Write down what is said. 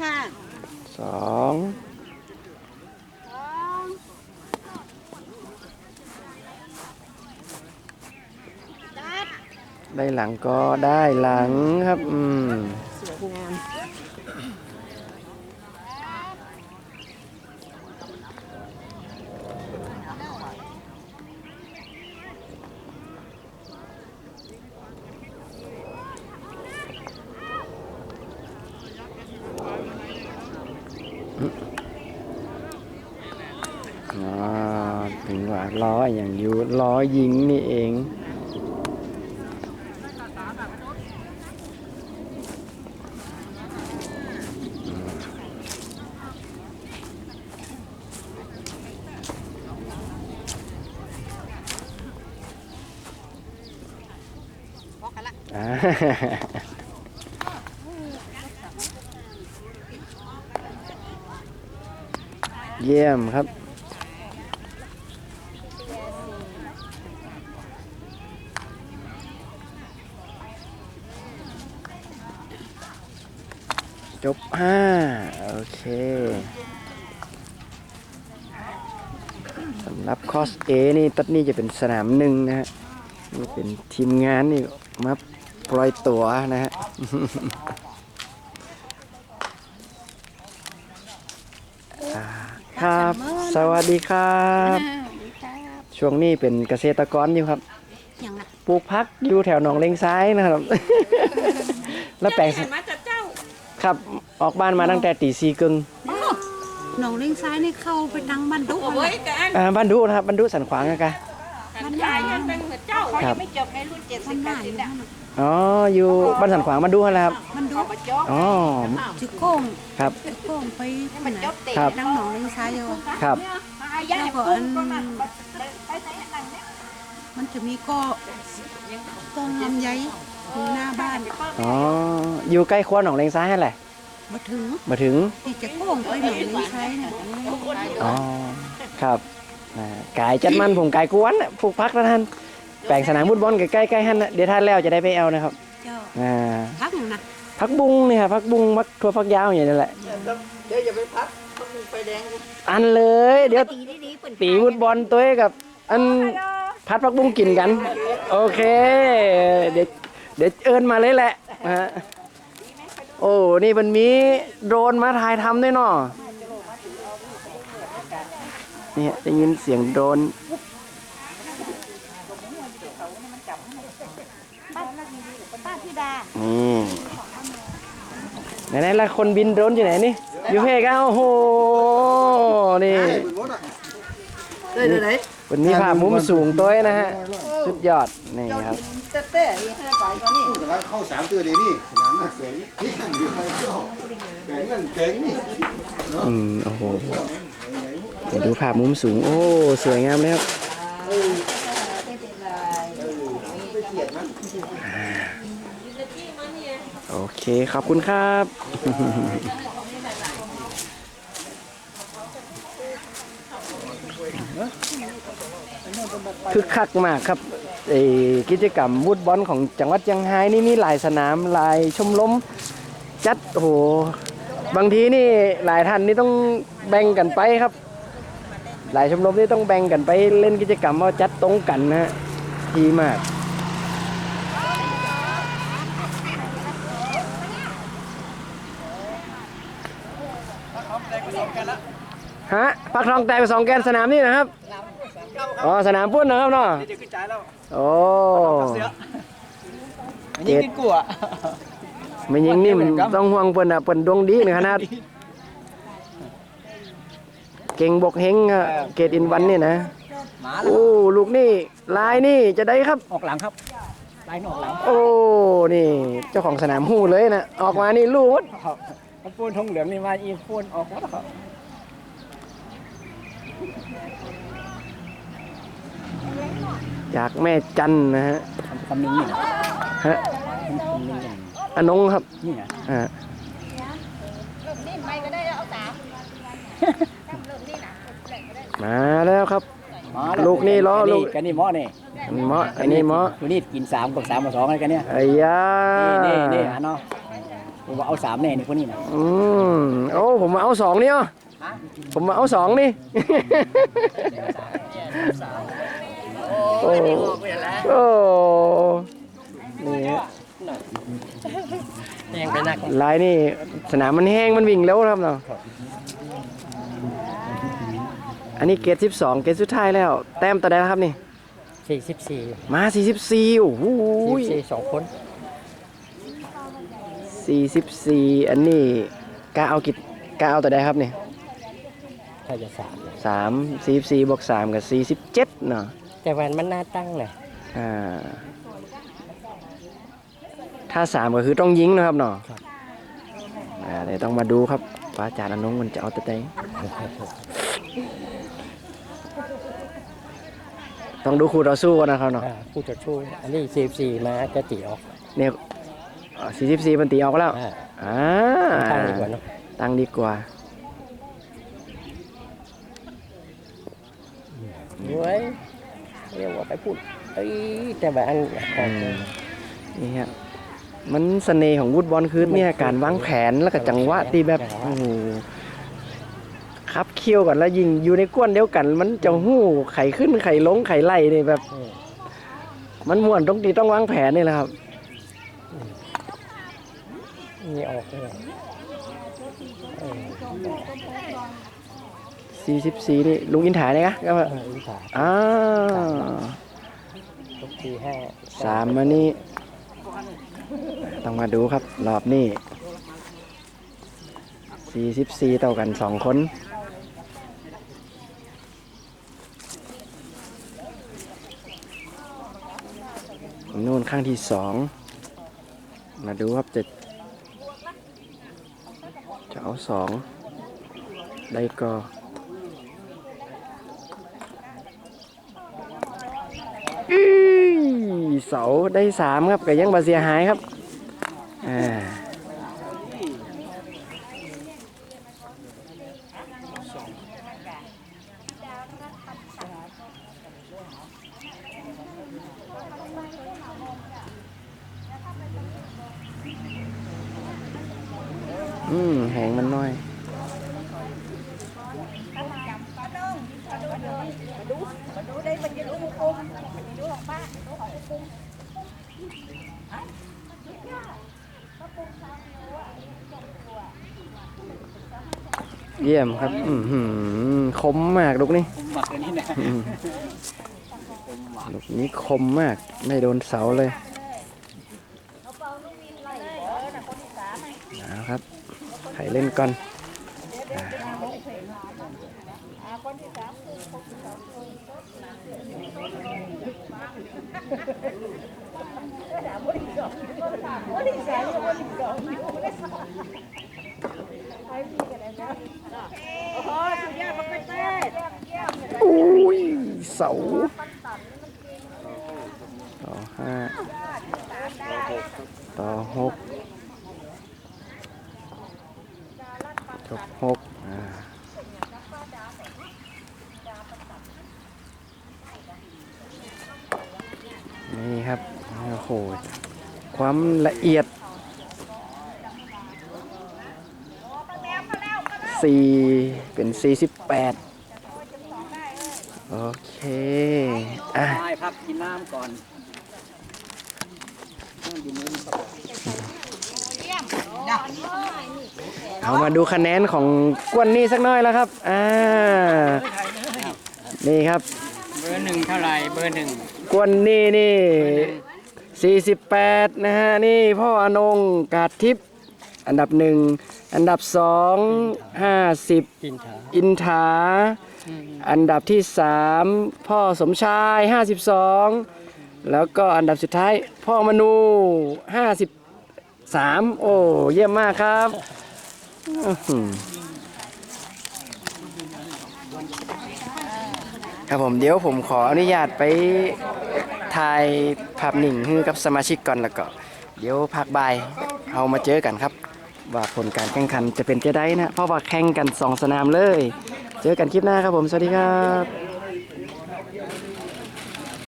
ค่ะสองสองจัดได้หลังก็ได้หลังครับ อืมสวยงาม อ๋อถึงว่า ล้ออย่างอยู่ล้อยิงนี่เองพอกันละอ่าเยี่ยมครับ จบห้าโอเคสำหรับคอส A นี่ตัดนี่จะเป็นสนามหนึ่งนะฮะนี่เป็นทีมงานนี่มาปล่อยตัวนะฮะอ่าครับ สวัสดีครับ ช่วงนี้เป็นเกษตรกรอยู่ครับอย่างน่ะปลูกพักอยู่แถวหนองเลงซ้ายนะครับ แล้วแปลง ครับ ออกบ้านมาตั้งแต่ตีสี่กึ่งหนองเลี้ยงซ้ายนี่เข้าไปดังบ้านดุโอ้ยกันอ่าบ้านดุนะครับบ้านดุสันขวางอะกะมันยายยังเป็นเหมือนเจ้าครับไม่จบในรุ่นเจ็ดสิมับนแปได้ดอสิบยู่เนี่ยนั่นน่ะอ๋ออยู่บ้านสันขวางบ้านดุนั่นแหละครับมันดุเอาไปจบอ๋อจุกโก้งครับ จุกโก้งไปมันจบเตะครับ ดังหนองเลี้ยงซ้ายอยู่ ครับมาย่าปุ๊บก็นั่นไปไหนนั่นเนี่ยมันจะมีก็กองลำไยอยู่หน้าบ้านอ๋ออยู่ใกล้ครัวหนองเลงซ้ายนั่นแหละ มาถึงมาถึงที่จะโก้งไปหนองเลี้ยงซ้ายเนี่ยอ๋อครับอ่ากายจัดมันผมกายกวนน่ะผูกพักแล้วท่านแปลงสนามฟุตบอลใกล้ๆใกล้ๆท่านน่ะเดี๋ยวท่านแล้วจะได้ไปเอานะครับเจ้าอ่าพักหนึ่งนะพักบุ้งเนี่ยครับพักบุ้งพักทั่วพักยาวอย่างนี้แหละเดี๋ยวอย่าไปพักต้องไฟแดงอันเลย เดี๋ยวตีดีๆเปิดตีฟุตบอลตัวเองกับ อันพัดพักบุ้งกินกัน โอเค เดี๋ยวเดี๋ยวเอิญมาเลยแหละนะฮะ โอ้ นี่มันมีโดรนมาถ่ายทำด้วยเนาะนี่ยได้ยินเสียงโดรนป้าธิดานี่ไหนๆละคนบินโดรนอยู่ไหนนี่ อยู่เฮกันโอ้โห นี่ เลยเลยเลยวันนี้ภาพมุมสูงตัวเองนะฮะ สุดยอด นี่ครับเต้เต้ยี่ห้าไปก็นี่แต่ว่าเข้าสามตัวเดียวนี่สนามน่าเสียนี่ขันอยู่ไปก็เก่งนั่นเก่งนี่อืม โอ้โหเดี๋ยวดูภาพมุมสูง โอ้ สวยงามเลยครับโอเค ขอบคุณครับ คึกคักมากครับกิจกรรมวูดบอลของจังหวัดเชียงรายนี่มีหลายสนามหลายชมรมจัดโอ้โหบางทีนี่หลายท่านนี่ต้องแบ่งกันไปครับ หลายชมรมนี่ต้องแบ่งกันไปเล่นกิจกรรมว่าจัดตรงกันนะฮะดีมากฮะปักทองแตกไปสองแกนสนามนี่นะครับ อ๋อสนามปุ้นนะครับเนาะเดี๋ยวขึ้นใจแล้วโอ้อันนี้กินกูอะไม่ยิงนี่มันต้องห่วงเปิ้นอะเปิ้นดวงดีในขนาดเก่งบกเฮงอะเกตอินวันนี่นะหมาแล้วโอ้ลูกนี่ลายนี่จะได้ครับออกหลังครับไล่ออกหลังโอ้นี่ เจ้าของสนามหู้เลยนะออกมานี่รู้หมดมันปูนทงเหลืองนี่มาอีปูนออกหมดแล้วครับ จากแม่จันนะฮะคำนึงนี่นะฮะคำนึงอย่างอนงครับนี่นะอ่านี่ไม่ก็ได้เอาสามมาแล้วครับ มาลูกนี่ล้อลูก กันนี่หม้อนี่อันนี้เหมาะอันนี้เหมาะตัวนี้กินสามกับสามกับสองอะไรกันเนี่ยไอ้ยานี่นี่นี่อะเนาะผมว่าเอาสามแน่นี่พวกนี้นะอืมโอ้ผมมาเอาสองนี่อะผมมาเอาสองนี่ โอ้โอ้นี่ฮะยังไปนักลายนี่สนามมันแห้งมันวิ่งแล้วครับเนาะอันนี้เกตสิบสองเกตสุดท้ายแล้ว แต้มต่อได้แล้วครับนี่สี่สิบสี่มาสี่สิบสี่โอ้โหสี่สองคนสี่สิบสี่อันนี้กาเอากิจกาเอาต่อได้ครับนี่ถ้าจะสามสามสี่สิบสี่บวกสามกับสี่สิบเจ็ดเนาะ แต่วันมันน่าตั้งนะอ่าถ้าสามก็คือต้องยิงนะครับเนาะอ่าเดี๋ยวต้องมาดูครับว่าอาจารย์อนงมันจะเอาแต่ไหนต้องดูคู่ต่อสู้กันนะครับเนาะอ่าผู้จะช่วยอันนี้สี่สี่มาจะตีออกเนี่ยสี่สิบสี่มันตีออกแล้วอ่าอ่าตั้งดีกว่าเนาะตั้งดีกว่าเว้ย เรียกว่าไปพูดเอ้ยแต่ว่าอันอืมนี่ฮะมันเสน่ห์ของวุดบอลคือเนี่ยการวางแผนแล้วก็จังหวะที่แบบโอ้โหคับเคี่ยวกันแล้วยิงอยู่ในก้วนเดียวกัน มันจะหู้ไข่ขึ้นไข่ลงไข่ไล่นี่แบบเออมันม่วนตรงที่ต้องวางแผนนี่แหละครับนี่ออกเลย เออ44นี่ลุงอินถาเนี่ยนะก็ว่าเอออินทาอ้าวทุกทีห้าสามมานี่ต้องมาดูครับ รอบนี้44เท่ากันสองคนนู่นข้างที่สองมาดูครับจะจะเอาสองได้ก็อื้อ เสาได้สามครับก็ยังบาเสียหายครับอ่าอืมแหงมันน้อย ดู đây mình จะรู้มุกอุ้มดูของป้าดูของมุกอุ้ม เยี่ยมครับอือหือคมมากลูกนี่ผมหมักอันนี้นะอืมลูกนี้คมมาก ไม่โดนเสาเลยเอาครับใครเล่นก่อนอ่า อุ้ยเสาต่อห้าต่อหกจบหก นี่ครับโอ้โหความละเอียดสี่เป็นสี่สิบแปดโอเค อะได้พักกินน้ำก่อนนั่งอยู่มุมครับเอามาดูคะแนนของกวนนี่สักหน่อยแล้วครับ อ่า นี่ครับ เบอร์หนึ่งเท่าไหร่ เบอร์หนึ่ง กวนนี่นี่ 48 นะฮะ นี่พ่ออนงกาดทิพย์อันดับหนึ่งอันดับสอง50กินขาอินถา อันดับที่สามพ่อสมชาย 52 แล้วก็อันดับสุดท้าย พ่อมนู 53 โอ้ เยี่ยมมากครับอื้อหือ ครับผมเดี๋ยวผมขออนุญาตไปถ่ายภาพหนึ่งให้กับสมาชิกก่อนแล้วก็ เดี๋ยวพักบ่ายเอามาเจอกันครับ ว่าผลการแข่งขันจะเป็นจะได้นะ เพราะว่าแข่งกันสองสนามเลย เจอกันคลิปหน้าครับผม สวัสดีครับ